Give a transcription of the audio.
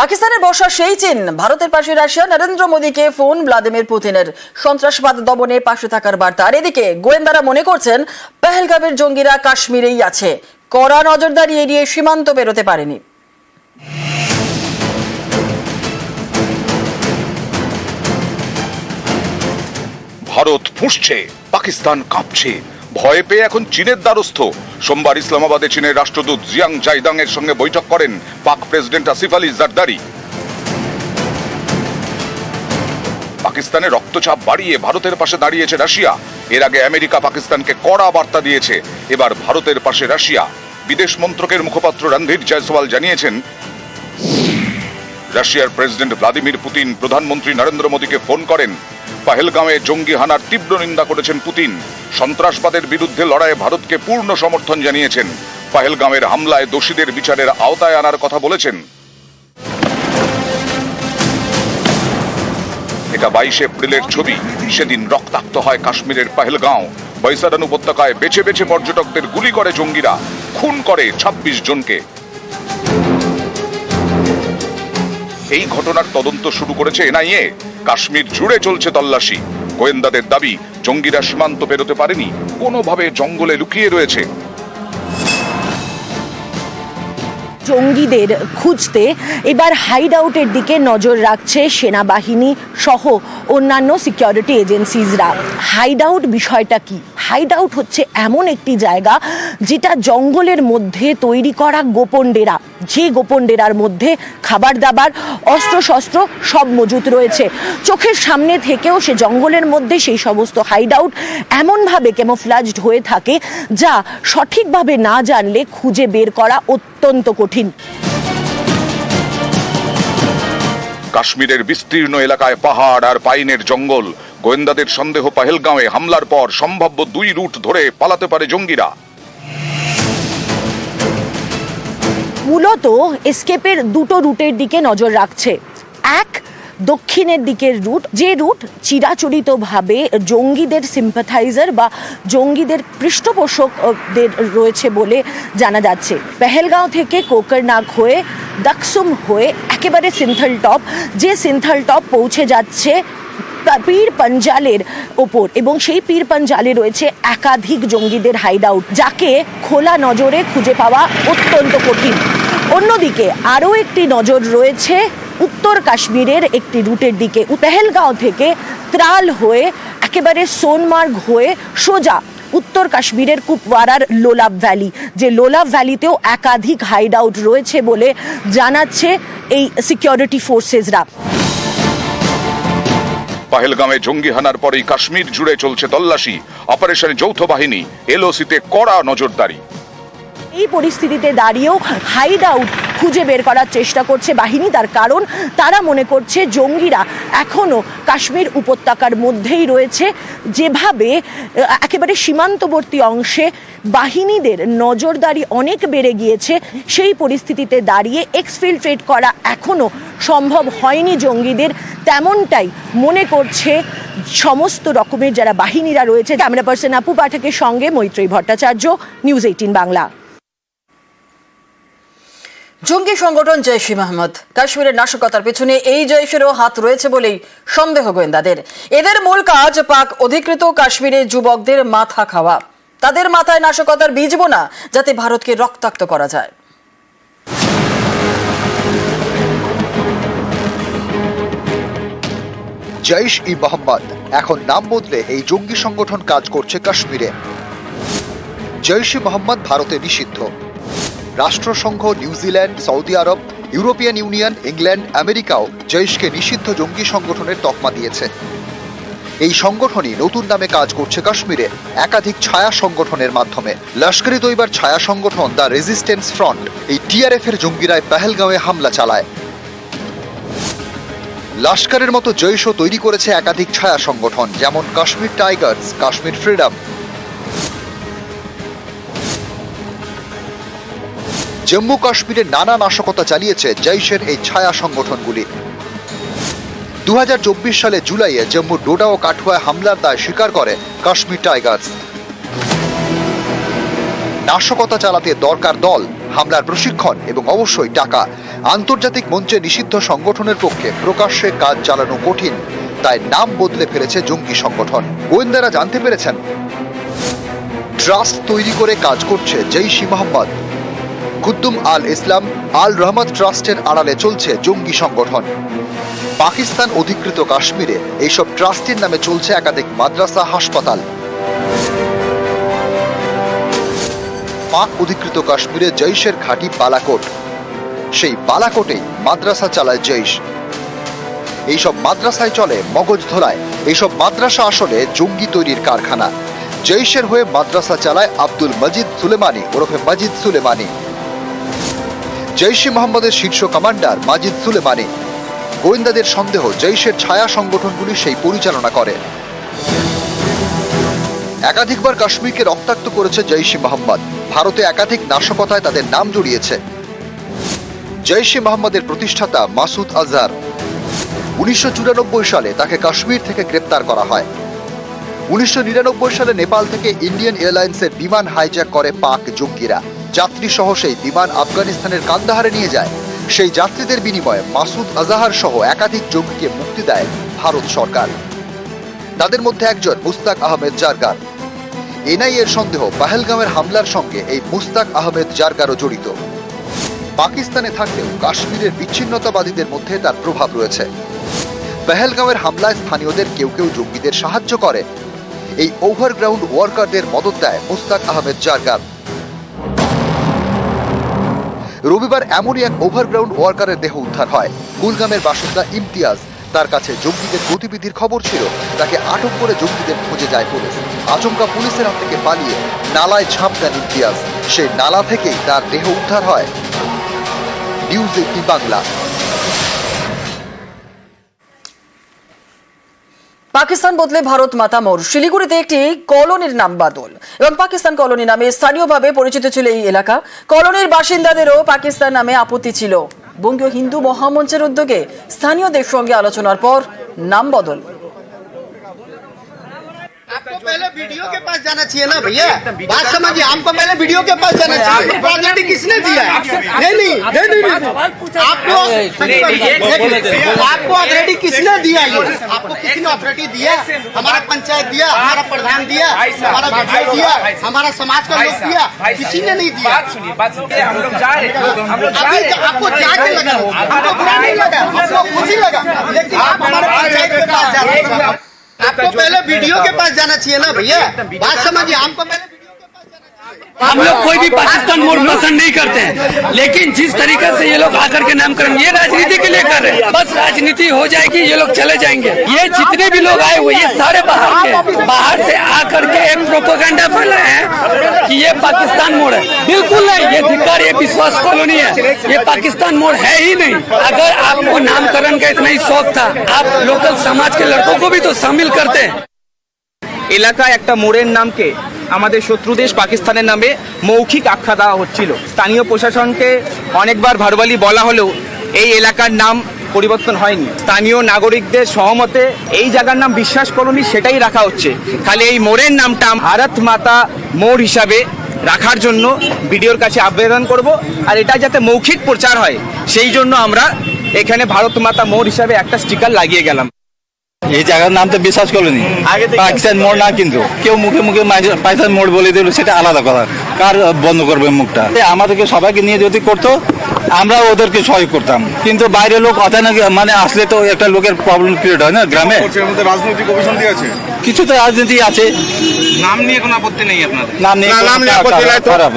পাকিস্তানের বর্ষা সেই চীন ভারতের পাশে রাশিয়া। নরেন্দ্র মোদীকে ফোন ভ্লাদিমির পুতিনের। সন্ত্রাসবাদ দমনে পাশে থাকার বার্তা। আর এদিকে গোয়েন্দারা মনে করছেন, পেহেলগামের জঙ্গিরা কাশ্মীরেই আছে। কড়া নজরদারি এড়িয়ে সীমান্ত বেরোতে পারেনি। ভারত ফুঁসছে পাকিস্তান কাঁপছে। ভয়ে পেয়ে এখন চীনের দ্বারস্থ। সোমবার ইসলামাবাদে চীনের রাষ্ট্রদূত জিয়াং জাইদাং এর সঙ্গে বৈঠক করেন পাক প্রেসিডেন্ট আসিফ আলী জারদারি। পাকিস্তানে রক্তচাপ বাড়িয়ে ভারতের পাশে দাঁড়িয়েছে রাশিয়া। এর আগে আমেরিকা পাকিস্তানকে কড়া বার্তা দিয়েছে। এবার ভারতের পাশে রাশিয়া। বিদেশ মন্ত্রকের মুখপাত্র রণধীর জয়সওয়াল জানিয়েছেন, রাশিয়ার প্রেসিডেন্ট ভ্লাদিমির পুতিন প্রধানমন্ত্রী নরেন্দ্র মোদীকে ফোন করেন। পাহেলগাঁওয়ে জঙ্গি হানার তীব্র নিন্দা করেছেন পুতিন। সন্ত্রাসবাদের বিরুদ্ধে লড়াইয়ে ভারতকে পূর্ণ সমর্থন জানিয়েছেন। পাহেলগাঁওয়ের হামলায় দোষীদের বিচারের আওতায় আনার কথা বলেছেন। এটা বাইশে এপ্রিলের ছবি। সেদিন রক্তাক্ত হয় কাশ্মীরের পাহেলগাঁও। বৈসারান উপত্যকায় বেছে বেছে পর্যটকদের গুলি করে জঙ্গিরা। খুন করে ২৬ জনকে। এই ঘটনার তদন্ত শুরু করেছে এনআইএ। কাশ্মীর জুড়ে চলছে তল্লাশি। গোয়েন্দাদের দাবি জঙ্গিরা সীমান্ত পেরোতে পারেনি। কোনোভাবে জঙ্গলে লুকিয়ে রয়েছে। জঙ্গিদের খুঁজতে এবার হাইড আউটের দিকে নজর রাখছে সেনাবাহিনী সহ অন্যান্য সিকিউরিটি এজেন্সিজরা। হাইড আউট বিষয়টা কি? হাইড আউট হচ্ছে এমন একটি জায়গা যেটা জঙ্গলের মধ্যে তৈরি করা গোপন ডেরা। যে গোপন ডেরার মধ্যে খাবার দাবার অস্ত্র শস্ত্র সব মজুত রয়েছে। চোখের সামনে থেকেও সে জঙ্গলের মধ্যে সেই সমস্ত হাইড আউট এমনভাবে ক্যামোফ্লাজড হয়ে থাকে, যা সঠিকভাবে না জানলে খুঁজে বের করা অত্যন্ত কঠিন। কাশ্মীরের বিস্তীর্ণ এলাকায় পাহাড় আর পাইনের জঙ্গল। গোয়েন্দাদের সন্দেহ পাহেলগাঁওয়ে হামলার পর সম্ভাব্য দুই রুট ধরে পালাতে পারে জঙ্গিরা। মূলত এসকেপের দুটো রুটের দিকে নজর রাখছে। এক, দক্ষিণের দিকের রুট, যে রুট চিরাচরিতভাবে জঙ্গিদের সিম্পাথাইজার বা জঙ্গিদের পৃষ্ঠপোষকদের রয়েছে বলে জানা যাচ্ছে। পেহেলগাঁও থেকে কোকরনাগ হয়ে, দাকসুম হয়ে একেবারে সিন্থল টপ, যে সিন্থল টপ পৌঁছে যাচ্ছে পীর পাঞ্জালের ওপর এবং সেই পীর পাঞ্জালে রয়েছে একাধিক জঙ্গিদের হাইড আউট যাকে খোলা নজরে খুঁজে পাওয়া অত্যন্ত কঠিন। অন্যদিকে আরও একটি নজর রয়েছে উত্তর কাশ্মীরের একটি রুটের দিকে। পেহেলগাঁও থেকে ত্রাল হয়ে, একেবারে সোনমার্গ হয়ে সোজা উত্তর কাশ্মীরের কুপওয়ারার লোলাব ভ্যালি, যে লোলাব ভ্যালিতেও একাধিক হাইড আউট রয়েছে বলে জানাচ্ছে এই সিকিউরিটি ফোর্সেসরা পাহেলগামে জঙ্গি হানার পরেই কাশ্মীর জুড়ে চলছে তল্লাশি। অপারেশনে যৌথ বাহিনী এলওসিতে কড়া নজরদারি। এই পরিস্থিতিতে দাঁড়িয়েও হাইড আউট খুঁজে বের করার চেষ্টা করছে বাহিনী। তার কারণ তারা মনে করছে জঙ্গিরা এখনও কাশ্মীর উপত্যকার মধ্যেই রয়েছে। যেভাবে একেবারে সীমান্তবর্তী অংশে বাহিনীদের নজরদারি অনেক বেড়ে গিয়েছে, সেই পরিস্থিতিতে দাঁড়িয়ে এক্সফিল্ট্রেট করা এখনও সম্ভব হয়নি জঙ্গিদের। তেমনটাই মনে করছে সমস্ত রকমের যারা বাহিনীরা রয়েছে, ক্যামেরা পার্সন আপু পাঠকের সঙ্গে মৈত্রী ভট্টাচার্য, নিউজ এইটিন বাংলা। জঙ্গি সংগঠন জৈশ ই মোহাম্মদ কাশ্মীরের নাশকতার পেছনে এই জৈশেরও হাত রয়েছে বলেই সন্দেহ গোয়েন্দাদের। এদের মূল কাজ পাক অধিকৃত কাশ্মীরের যুবকদের মাথা খাওয়া। তাদের মাথায় নাশকতার বীজ বোনা, যাতে ভারতকে রক্তাক্ত করা যায়। জৈশ ই মোহাম্মদ এখন নাম বদলে এই জঙ্গি সংগঠন কাজ করছে কাশ্মীরে। জৈশ ই মোহাম্মদ ভারতে নিষিদ্ধ। রাষ্ট্রসংঘ, নিউজিল্যান্ড, সৌদি আরব, ইউরোপিয়ান ইউনিয়ন, ইংল্যান্ড, আমেরিকাও জৈশকে নিষিদ্ধ জঙ্গি সংগঠনের তকমা দিয়েছে। এই সংগঠনই নতুন নামে কাজ করছে কাশ্মীরে একাধিক ছায়া সংগঠনের মাধ্যমে। লস্করি তৈবার ছায়া সংগঠন দ্য রেজিস্ট্যান্স ফ্রন্ট এই টিআরএফ এর জঙ্গিরায় পেহেলগাঁওয়ে হামলা চালায়। লস্করের মতো জৈশ তৈরি করেছে একাধিক ছায়া সংগঠন, যেমন কাশ্মীর টাইগার্স, কাশ্মীর ফ্রিডম জম্মু কাশ্মীরে নানা নাশকতা চালিয়েছে জৈশের এই ছায়া সংগঠনগুলি। দু হাজার চব্বিশ সালে জুলাইয়ে জম্মু ডোডা ও কাঠুয়ায় হামলার দায় স্বীকার করে কাশ্মীর টাইগার্স। নাশকতা চালাতে দরকার দল, হামলার প্রশিক্ষণ এবং অবশ্যই টাকা। আন্তর্জাতিক মঞ্চে নিষিদ্ধ সংগঠনের পক্ষে প্রকাশ্যে কাজ চালানো কঠিন, তাই নাম বদলে ফেলেছে জঙ্গি সংগঠন। গোয়েন্দারা জানতে পেরেছেন, ট্রাস্ট তৈরি করে কাজ করছে জৈশি মোহাম্মদ। কুদ্দুম আল ইসলাম আল রহমত ট্রাস্টের আড়ালে চলছে জঙ্গি সংগঠন। পাকিস্তান অধিকৃত কাশ্মীরে এইসব ট্রাস্টের নামে চলছে একাধিক মাদ্রাসা, হাসপাতাল। পাক অধিকৃত কাশ্মীরে জৈশের ঘাঁটি বালাকোট। সেই বালাকোটেই মাদ্রাসা চালায় জৈশ। এইসব মাদ্রাসায় চলে মগজ ধোলায়। এইসব মাদ্রাসা আসলে জঙ্গি তৈরির কারখানা। জৈশের হয়ে মাদ্রাসা চালায় আব্দুল মজিদ সুলেমানি ওরফে মজিদ সুলেমানি। জৈশে মোহাম্মদের শীর্ষ কমান্ডার মাজিদ সুলেমানি। গোয়েন্দাদের সন্দেহ, জৈশের ছায়া সংগঠনগুলি সেই পরিচালনা করে। একাধিকবার কাশ্মীরকে রক্তাক্ত করেছে জৈশে মোহাম্মদ। ভারতে একাধিক নাশকতায় তাদের নাম জড়িয়েছে। জৈশে মোহাম্মদের প্রতিষ্ঠাতা মাসুদ আজহার উনিশশো চুরানব্বই সালে তাকে কাশ্মীর থেকে গ্রেপ্তার করা হয়। উনিশশো নিরানব্বই সালে নেপাল থেকে ইন্ডিয়ান এয়ারলাইন্সের বিমান হাইজ্যাক করে পাক জঙ্গিরা। যাত্রী সহ সেই বিমান আফগানিস্তানের কান্দাহারে নিয়ে যায়। সেই যাত্রীদের বিনিময়ে মাসুদ আজাহার সহ একাধিক জঙ্গিকে মুক্তি দেয় ভারত সরকার। তাদের মধ্যে একজন মুস্তাক আহমেদ জারগার। এনআইএর সন্দেহ পাহেলগামের হামলার সঙ্গে এই মুস্তাক আহমেদ জারগারও জড়িত। পাকিস্তানে থাকলেও কাশ্মীরের বিচ্ছিন্নতাবাদীদের মধ্যে তার প্রভাব রয়েছে। পেহেলগাঁওয়ের হামলায় স্থানীয়দের কেউ কেউ জঙ্গিদের সাহায্য করে। এই ওভারগ্রাউন্ড ওয়ার্কারদের মদত দেয় মুস্তাক আহমেদ জারগার। রবিবার এমনই এক ওভারগ্রাউন্ড ওয়ার্কারের দেহ উদ্ধার হয়। কুলগামের বাসিন্দা ইমতিয়াজ তার কাছে জঙ্গিদের গতিবিধির খবর ছিল। তাকে আটক করে জঙ্গিদের খুঁজে যায় পুলিশ। আচমকা পুলিশের হাত থেকে পালিয়ে নালায় ঝাঁপ দেন ইমতিয়াজ। সেই নালা থেকেই তার দেহ উদ্ধার হয়। নিউজ এইটি বাংলা। পাকিস্তান বদলে ভারত মাতা মোর শিলিগুড়িতে একটি কলোনির নাম বাদল এবং পাকিস্তান কলোনি নামে স্থানীয়ভাবে পরিচিত ছিল এই এলাকা কলোনির বাসিন্দাদেরও পাকিস্তান নামে আপত্তি ছিল বঙ্গীয় হিন্দু মহামঞ্চের উদ্যোগে স্থানীয়দের সঙ্গে আলোচনার পর নাম বদল आपको पहले वीडियो के पास जाना चाहिए ना भैया बात समझिए हमको पहले वीडियो के पास जाना चाहिए आपको ऑथोरिटी किसने दिया है नहीं नहीं नहीं नहीं नहीं। आपको आपको ऑथोरिटी किसने दिया ये? आपको किसी ने ऑथोरिटी दिया? हमारा पंचायत दिया हमारा प्रधान दिया हमारा विधायक दिया हमारा समाज का लोग दिया किसी ने नहीं दिया। बात सुनिए बात सुनिए हम लोग जा रहे हैं हम लोग जा अभी रहे आपको जाके लगा? हमको बुरा नहीं लगा? हमको खुशी लगा। लेकिन आप हमारे पंचायत के पास जाना चाहिए आपको पहले वीडियो के पास जाना चाहिए ना भैया। बात समझिए हमको पहले वीडियो के पास जाना चाहिए हम लोग कोई भी पाकिस्तान मोड़ पसंद नहीं करते हैं। लेकिन जिस तरीके से ये लोग आकर के नामकरण ये राजनीति के लिए कर रहे हैं। बस राजनीति हो जाएगी ये लोग चले जाएँगे। ये जितने भी लोग आए हुए ये सारे बाहर के बाहर से आकर के एक प्रोपोगंडा फैलाए हैं कि ये पाकिस्तान मोड़ है। बिल्कुल नहीं ये धिक्कार ये विश्वास कॉलोनी है। ये पाकिस्तान मोड़ है ही नहीं। अगर आपको नामकरण का इतना ही शौक था आप लोकल समाज के लड़कों को भी तो शामिल करते। हैं এলাকায় একটা মোড়ের নামকে আমাদের শত্রু দেশ পাকিস্তানের নামে মৌখিক আখ্যা দেওয়া হচ্ছিল। স্থানীয় প্রশাসনকে অনেকবার ভারবালি বলা হলেও এই এলাকার নাম পরিবর্তন হয়নি। স্থানীয় নাগরিকদের সহমতে এই জায়গার নাম বিশ্বাস কলোনি সেটাই রাখা হচ্ছে। খালি এই মোড়ের নামটা ভারত মাতা মোড় হিসাবে রাখার জন্য বিডিওর কাছে আবেদন করব, আর এটা যাতে মৌখিক প্রচার হয়, সেই জন্য আমরা এখানে ভারত মাতা মোড় হিসাবে একটা স্টিকার লাগিয়ে গেলাম। এই জায়গার নাম তো বিশ্বাস করেনি পাকিস্তান মোড় না কিন্তু। কেউ মুখে মুখে পাকিস্তান মোড় বলে দিল সেটা আলাদা কথা। কার বন্ধ করবে মুখটা? আমাদেরকে সবাইকে নিয়ে যদি করতো আমরা ওদেরকে সহায় করতাম। কিন্তু বাইরে লোক অচানক মানে আসলে তো একটা লোকের প্রবলেম ক্রিয়েট হয় না গ্রামে? এর রাজনৈতিক অভিসন্ধি আছে? কিছু তো রাজনীতি আছে। নাম নিয়ে কোনো আপত্তি নেই আপনাদের? নাম নিয়ে। খারাপ